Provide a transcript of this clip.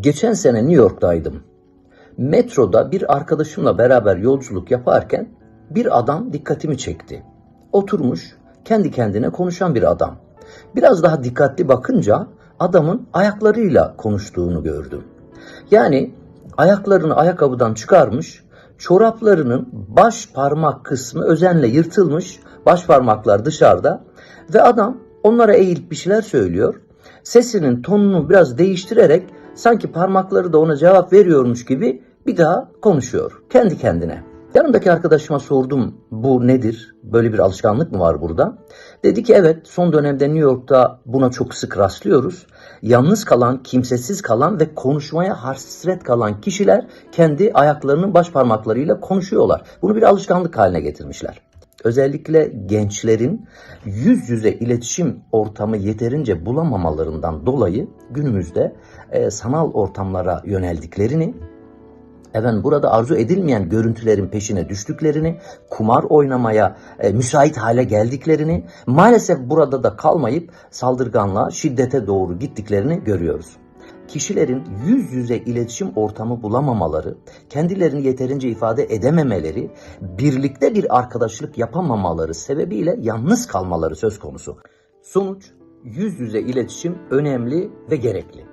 Geçen sene New York'taydım. Metroda bir arkadaşımla beraber yolculuk yaparken bir adam dikkatimi çekti. Oturmuş, kendi kendine konuşan bir adam. Biraz daha dikkatli bakınca adamın ayaklarıyla konuştuğunu gördüm. Yani ayaklarını ayakkabıdan çıkarmış, çoraplarının baş parmak kısmı özenle yırtılmış, baş parmaklar dışarıda ve adam onlara eğilip bir şeyler söylüyor. Sesinin tonunu biraz değiştirerek sanki parmakları da ona cevap veriyormuş gibi bir daha konuşuyor kendi kendine. Yanımdaki arkadaşıma sordum bu nedir? Böyle bir alışkanlık mı var burada? Dedi ki evet son dönemde New York'ta buna çok sık rastlıyoruz. Yalnız kalan, kimsesiz kalan ve konuşmaya hasret kalan kişiler kendi ayaklarının baş parmaklarıyla konuşuyorlar. Bunu bir alışkanlık haline getirmişler. Özellikle gençlerin yüz yüze iletişim ortamı yeterince bulamamalarından dolayı günümüzde e, sanal ortamlara yöneldiklerini efendim burada arzu edilmeyen görüntülerin peşine düştüklerini, kumar oynamaya e, müsait hale geldiklerini, maalesef burada da kalmayıp saldırganlığa, şiddete doğru gittiklerini görüyoruz. Kişilerin yüz yüze iletişim ortamı bulamamaları, kendilerini yeterince ifade edememeleri, birlikte bir arkadaşlık yapamamaları sebebiyle yalnız kalmaları söz konusu. Sonuç yüz yüze iletişim önemli ve gerekli.